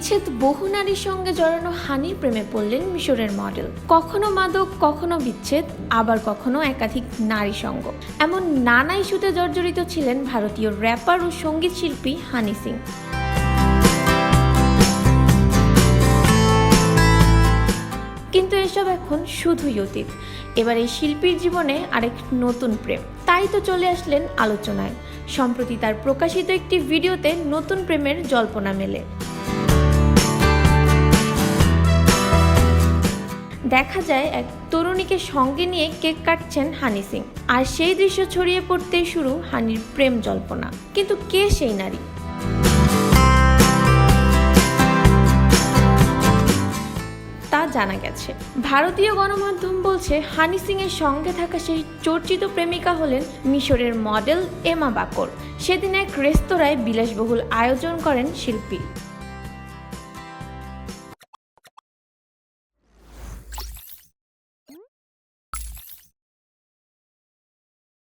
বিচ্ছেদ বহু নারীর সঙ্গে জড়ানো হানির প্রেমে পড়লেন মিশরের মডেল। কখনো মাদক, কখনো বিচ্ছেদ, আবার কখনো একাধিক নারী সঙ্গ। এমন নানা ইস্যুতে জর্জরিত ছিলেন ভারতীয় র্যাপার ও সংগীত শিল্পী হানি সিং। কিন্তু এসব এখন শুধুই অতীত এবার এই শিল্পীর জীবনে আরেক নতুন প্রেম। তাই তো চলে আসলেন আলোচনায়। সম্প্রতি তার প্রকাশিত একটি ভিডিওতে নতুন প্রেমের জল্পনা মেলে। দেখা যায় এক তরুণীকে সঙ্গে নিয়ে কেক কাটছেন হানি সিং। আর সেই দৃশ্য ছড়িয়ে পড়তেই শুরু হানির প্রেম জল্পনা। কিন্তু কে সেই নারী? তা জানা গেছে। ভারতীয় গণমাধ্যম বলছে, হানি সিং এর সঙ্গে থাকা সেই চর্চিত প্রেমিকা হলেন মিশরের মডেল এমা বাকর। সেদিন এক রেস্তোরাঁয় বিলাসবহুল আয়োজন করেন শিল্পী।